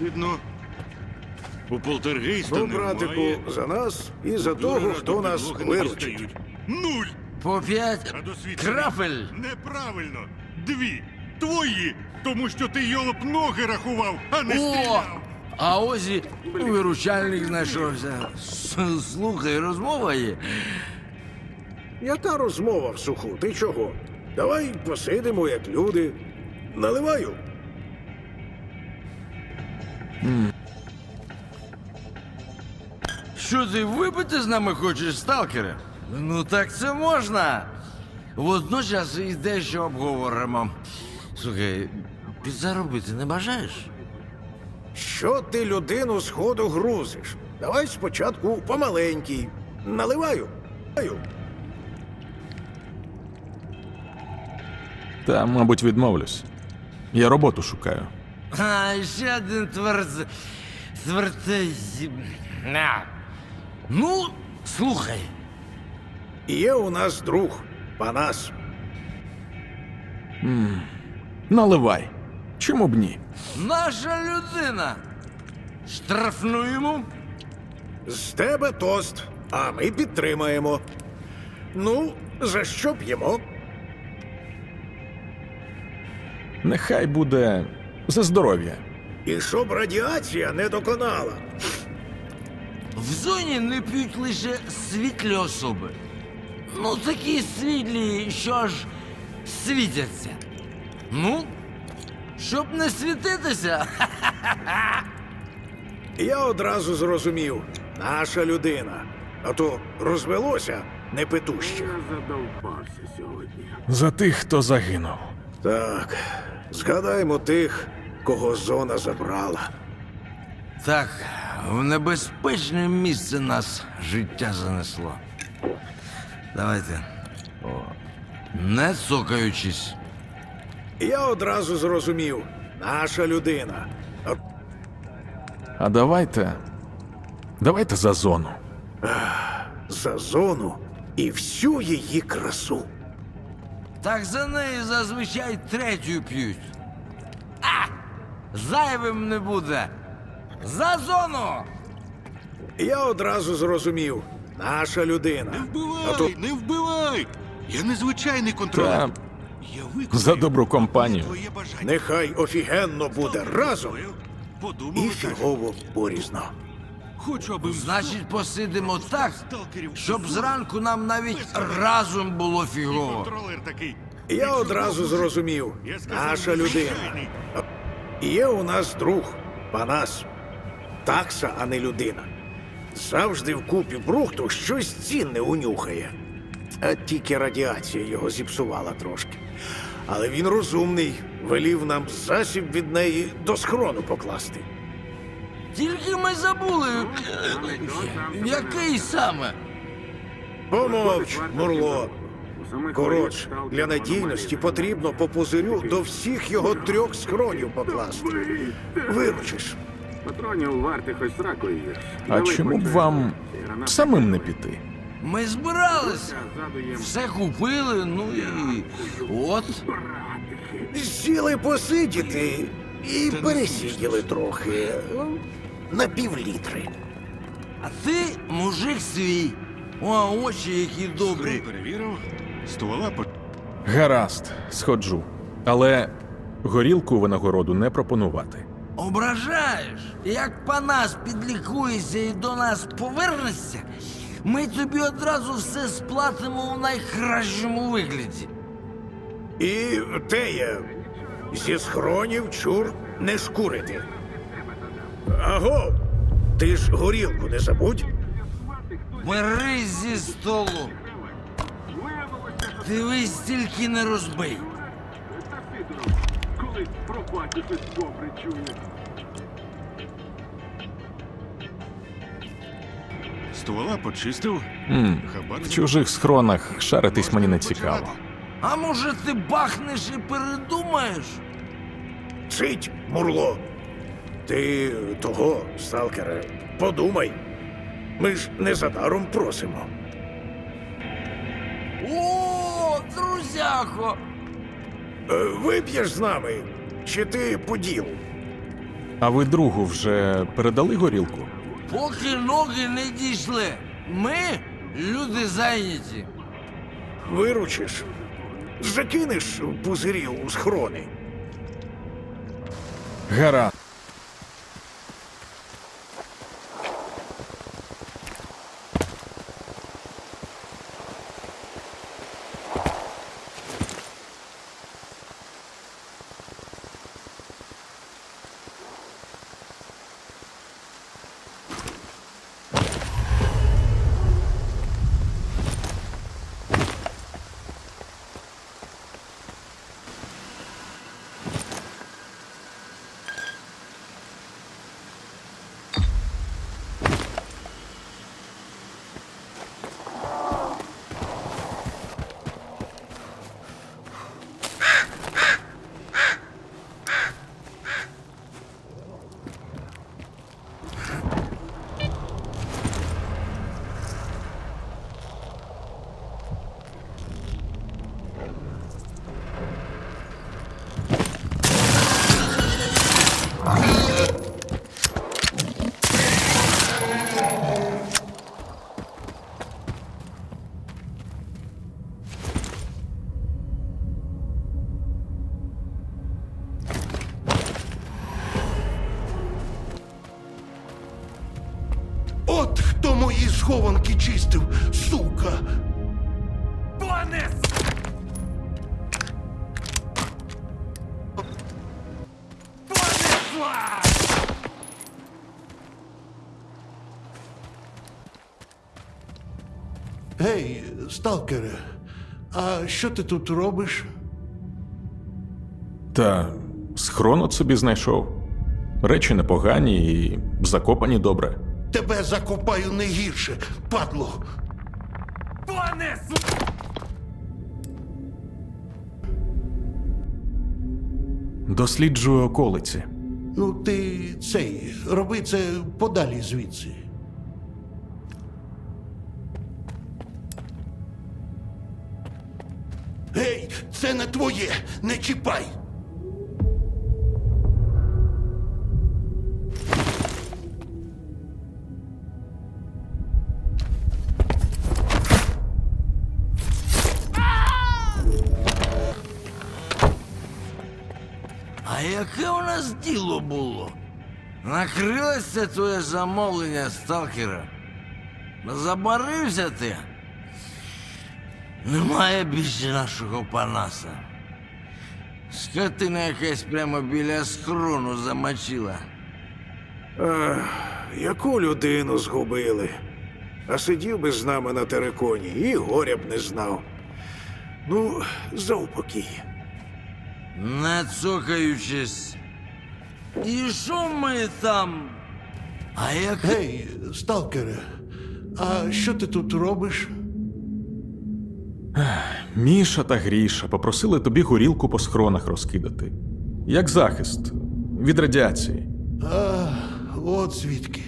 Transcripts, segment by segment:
Видно, у полтергейста Ну, немає. братику, за нас і за того, хто до нас підлоги не виручить. дістають. Нуль! По п'ять А крапель. Неправильно. Дві. Твої. Тому що ти йолоп ноги рахував, а не О! стріляв. А ось і виручальник знайшовся. С- Слухай, розмова є. Яка розмова в суху? Ти чого? Давай посидимо, як люди. Наливаю. Що ти випити з нами хочеш, сталкере? Ну так це можна. Водночас і дещо обговоримо. Слухай, підзаробити не бажаєш? Що ти людину з ходу грузиш? Давай спочатку помаленький. Наливаю. Наливаю. Та, мабуть, відмовлюсь. Я роботу шукаю. А, ще один твердз... Твертезі... На. Ну, слухай. Є у нас друг, Панас. Наливай. Чому б ні? Наша людина. Штрафнуємо. З тебе тост, а ми підтримаємо. Ну, за що п'ємо? Нехай буде за здоров'я. І щоб радіація не доконала. В зоні не п'ють лише світлі особи. Ну, такі світлі, що аж світяться. Ну, щоб не світитися, Я одразу зрозумів, наша людина. А то розвелося непетущих. За тих, хто загинув. Так, згадаймо тих, кого зона забрала. так, в небезпечне місце нас життя занесло. Давайте. О, не цокаючись. Я одразу зрозумів, наша людина. А А давайте. Давайте за зону. за зону і всю її красу. Так за неї зазвичай третю п'ють. Зайвим не буде. За зону! Я одразу зрозумів, наша людина. Не Вбивай, А то не вбивай! Я незвичайний контролер. Та Я виконую за добру компанію. твоє бажання. нехай офігенно буде разом Подумав, і фігово порізно. Хочу, аби Значить, посидимо так, щоб зранку нам навіть разом було фігово. контролер такий. Я одразу зрозумів, Я сказав, наша людина. Є у нас друг, Панас. Такса, а не людина. Завжди в купі брухту щось цінне унюхає. А тільки радіація його зіпсувала трошки. Але він розумний, велів нам засіб від неї до схрону покласти. Тільки ми забули, який саме. Помовч, Мурло. Коротше, для надійності потрібно по пузирю до всіх його трьох схронів покласти. Виручиш. Патронів варти хоч сраку їж. А чому б вам самим не піти? Ми збиралися. Все купили, ну і от. Сіли посидіти і пересиділи трохи. На півлітри. А ти мужик свій. О, очі які добрі. Перевірив. Ствола по Гаразд, сходжу. Але горілку винагороду не пропонувати. Ображаєш? Як Панас підлікується і до нас повернеться, ми тобі одразу все сплатимо у найкращому вигляді. І теє, зі схронів чур не шкурити. Аго, ти ж горілку не забудь. Бери зі столу. Дивись, тільки не розбий. Коли пропаті щось добре чує. ствола почистив. Хабар В чужих схронах шаритись мені не цікаво. А може ти бахнеш і передумаєш? Цить, мурло. Ти того, сталкере, подумай. Ми ж не за даром просимо. О, друзяко! Е, Вип'єш з нами, чи ти по ділу? А ви другу вже передали горілку? Поки ноги не дійшли. Ми люди зайняті. Виручиш. Закинеш пузирів у схрони. Гаразд. Хто мої схованки чистив, сука! Понес! Понесла! Гей, сталкере, а що ти тут робиш? Та схрон от собі знайшов. Речі непогані і закопані добре. Тебе закопаю не гірше, падло. Понесла! Досліджую околиці. Ну, ти цей, роби це подалі звідси. Гей, це не твоє, не чіпай. Яке у нас діло було? Накрилося твоє замовлення, сталкера. Забарився ти. Немає більше нашого панаса. Скотина якась прямо біля схрону замочила. Ах, яку людину згубили. А сидів би з нами на териконі і горя б не знав. Ну, заупокій. Не цокаючись. І що ми там? А як Гей, сталкере, а що ти тут робиш? Міша та Гріша попросили тобі горілку по схронах розкидати. Як захист від радіації. А, от звідки.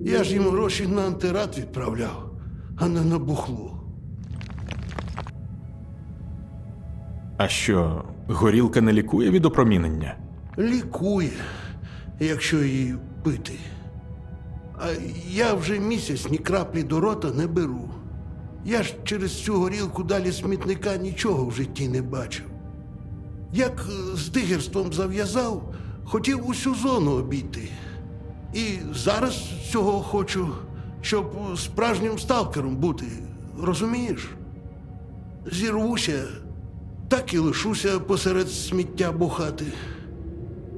Я ж їм гроші на антирад відправляв, а не на бухло. А що, горілка не лікує від опромінення? Лікує, якщо її пити. А я вже місяць ні краплі до рота не беру. Я ж через цю горілку далі смітника нічого в житті не бачив. Як е, з дигерством зав'язав, хотів усю зону обійти. І зараз цього хочу, щоб справжнім сталкером бути. Розумієш? Зірвуся, так і лишуся посеред сміття бухати.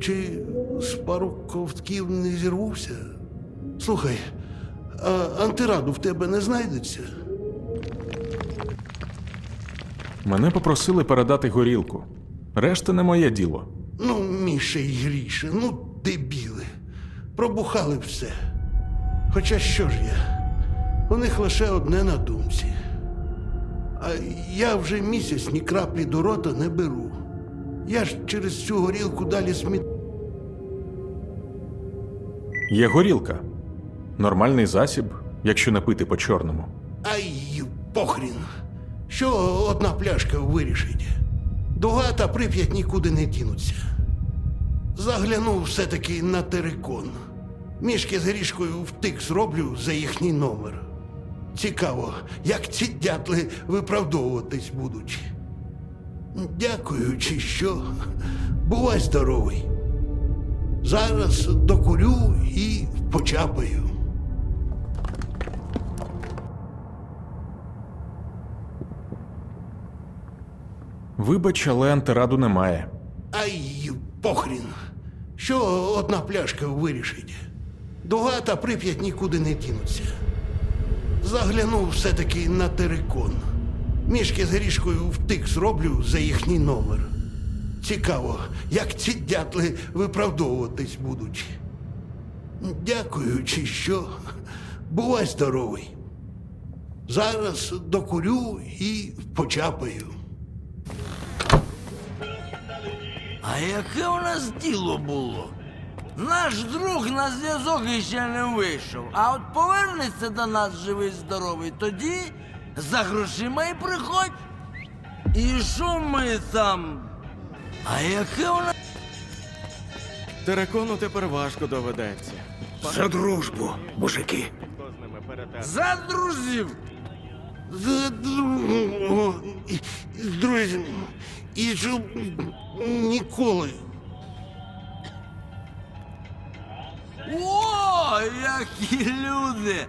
Чи з пару ковтків не зірвуся? Слухай, а антираду в тебе не знайдеться? Мене попросили передати горілку. Решта не моє діло. Ну, Міша і Гріша, ну дебіли. Пробухали все. Хоча що ж я? У них лише одне на думці. А я вже місяць ні краплі до рота не беру. Я ж через цю горілку далі сміт. Є горілка. Нормальний засіб, якщо не пити по чорному. Ай, похрін. Що одна пляшка вирішить? Дуга та прип'ять нікуди не дінуться. Заглянув все-таки на терикон. Мішки з грішкою втик зроблю за їхній номер. Цікаво, як ці дятли виправдовуватись будуть. Дякую, чи що. Бувай здоровий. Зараз докурю і почапаю. Вибач, але антираду немає. Ай, похрін. Що одна пляшка вирішить? Дуга та прип'ять нікуди не дінуться. Заглянув все-таки на терикон. Мішки з грішкою втик зроблю за їхній номер. Цікаво, як ці дятли виправдовуватись будуть. Дякую, чи що. Бувай здоровий. Зараз докурю і почапаю. А яке у нас діло було? Наш друг на зв'язок іще не вийшов, а от повернеться до нас живий здоровий, тоді за грошима і приходь. І що ми там? А яке у нас. Терекону тепер важко доведеться. За дружбу, мужики. За друзів! За друзів. І щоб ніколи. О, які люди!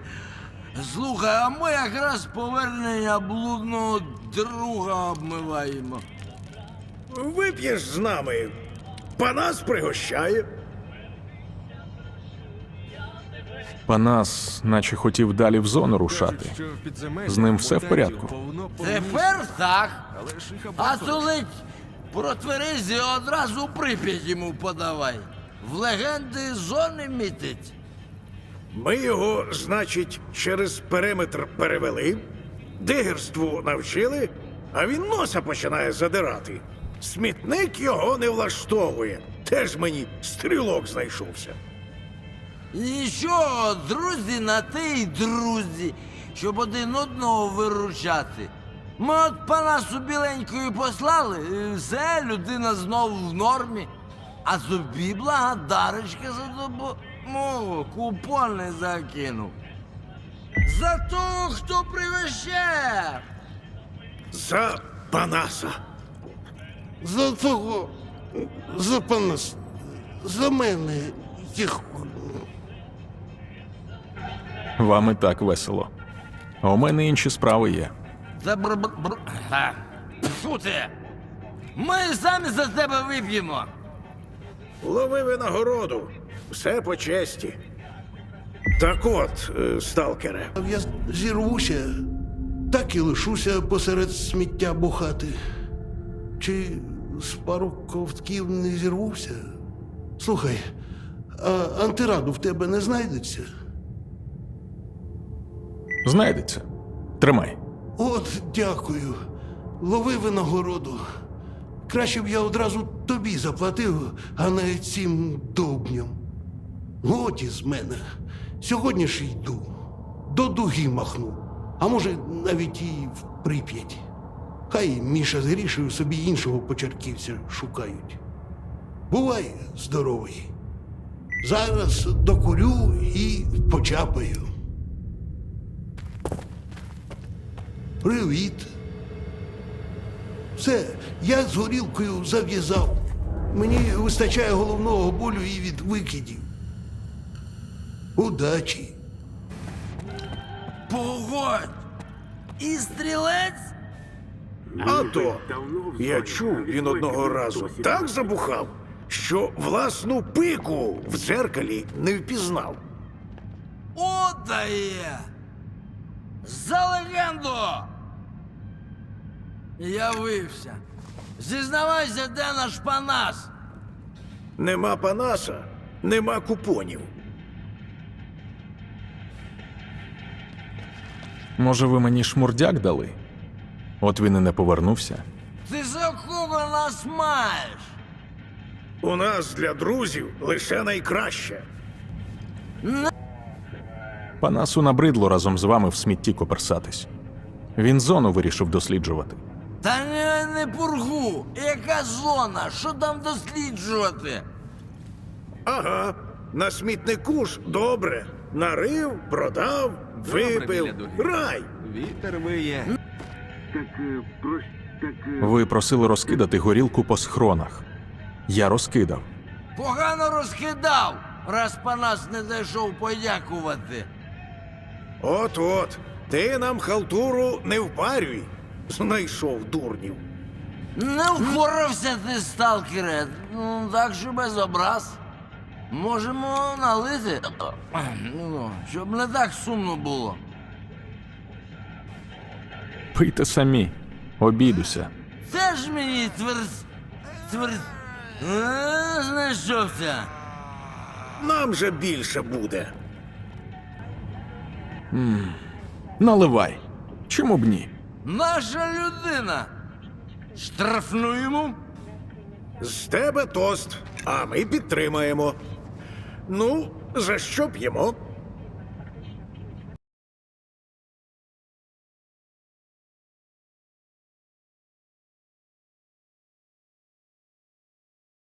Слухай, а ми якраз повернення блудного друга обмиваємо. Вип'єш з нами. Панас пригощає. Панас, наче хотів далі в зону рушати. З ним все в порядку? Тепер так. А то про тверезі одразу прип'ять йому подавай. В легенди зони мітить. Ми його, значить, через периметр перевели, дигерству навчили, а він носа починає задирати. Смітник його не влаштовує. Теж мені стрілок знайшовся. Нічого, друзі на те й друзі, щоб один одного виручати. Ми от панасу біленькою послали, і все, людина знову в нормі. А тобі благодарочка за допомогу купони закинув. За того, хто пригощав. За Панаса. За того, за панас, за мене їх. Вам і так весело. А у мене інші справи є. Та бр бр бр. Ха. Фу ти! Ми самі за тебе вип'ємо. Лови винагороду. Все по честі. Так от, е, сталкере, Я зірвуся, так і лишуся посеред сміття бухати. Чи з пару ковтків не зірвуся? Слухай, а антираду в тебе не знайдеться? Знайдеться. Тримай. От дякую. Лови винагороду. Краще б я одразу тобі заплатив, а не цим довбням. Годі з мене. Сьогодні ж йду. До дуги махну. А може, навіть і в прип'ять. Хай Міша з Грішею собі іншого почерківця шукають. Бувай здоровий. Зараз докурю і почапаю. Привіт. Все, я з горілкою зав'язав. Мені вистачає головного болю і від викидів. Удачі. Погодь! І стрілець? а то я чув, він одного разу так забухав, що власну пику в дзеркалі не впізнав. О, дає! За легенду! Явився. Зізнавайся, де наш панас? Нема Панаса, нема купонів. Може, ви мені шмурдяк дали? От він і не повернувся. Ти за кого нас маєш? У нас для друзів лише найкраще. Панасу набридло разом з вами в смітті коперсатись. Він зону вирішив досліджувати. Та не, не пургу. Яка зона? Що там досліджувати? Ага, на смітнику ж добре. Нарив, продав, випив. Рай. Вітер виє. Так е, про так. е, Ви просили розкидати горілку по схронах. Я розкидав. Погано розкидав, раз Панас не зайшов подякувати. От-от, ти нам халтуру не впарюй. Знайшов дурнів. Не впорався ти, сталкере. Ну, так що без образ. Можемо налити, ну, щоб не так сумно було. Пийте самі, обідуся. Це ж мені тверз... тверз... Е, Знайшовся. Нам же більше буде. Наливай. Чому б ні? Наша людина. Штрафнуємо. З тебе тост, а ми підтримаємо. Ну, за що п'ємо?